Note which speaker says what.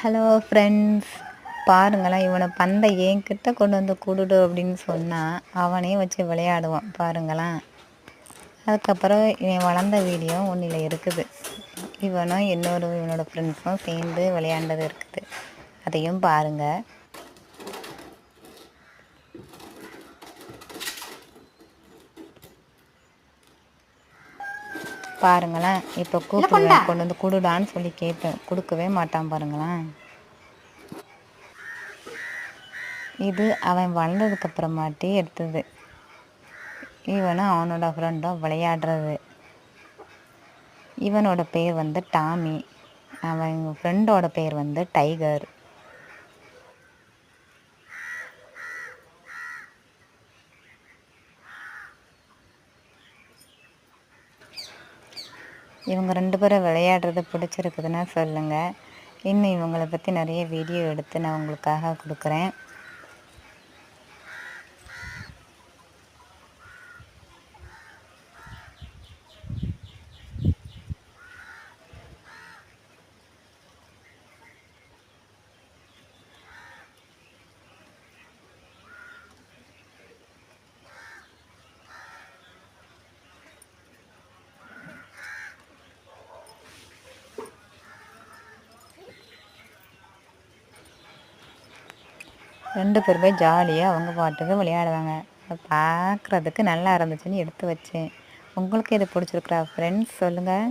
Speaker 1: Hello friends பாருங்களேன் இவனை பந்தை என்கிட்ட கொண்டு வந்து கூடுடு அப்படின்னு சொன்னால் அவனே வச்சு விளையாடுவான். பாருங்களேன். அதுக்கப்புறம் இவன் வளர்ந்த வீடியோ ஒன்றில் இருக்குது. இவனும் இன்னொரு இவனோட ஃப்ரெண்ட்ஸும் சேர்ந்து விளையாண்டது இருக்குது. அதையும் பாருங்கள் பாருங்களேன். இப்போ கூப்பிடுவேன் கொண்டு. வந்து கொடுடான்னு சொல்லி கேட்பேன் கொடுக்கவே மாட்டான் பாருங்களேன். இது அவன் வளர்ந்ததுக்கு அப்புறமாட்டி எடுத்தது. இவனும் அவனோட ஃப்ரெண்டும் விளையாடுறது. இவனோட பேர் வந்து டாமி. அவன் ஃப்ரெண்டோட பேர் வந்து டைகர். இவங்க ரெண்டு பேரும் விளையாடுறது பிடிச்சிருக்குதுன்னா சொல்லுங்கள் இன்னும் இவங்களை பற்றி நிறைய வீடியோ எடுத்து நான் உங்களுக்காக கொடுக்குறேன். ரெண்டு பேருமே ஜாலியாக அவங்க பாட்டுக்கு விளையாடுவாங்க. அதை பார்க்குறதுக்கு நல்லா இருந்துச்சுன்னு எடுத்து வச்சேன். உங்களுக்கு இது பிடிச்சிருக்குறா? ஃப்ரெண்ட்ஸ் சொல்லுங்கள்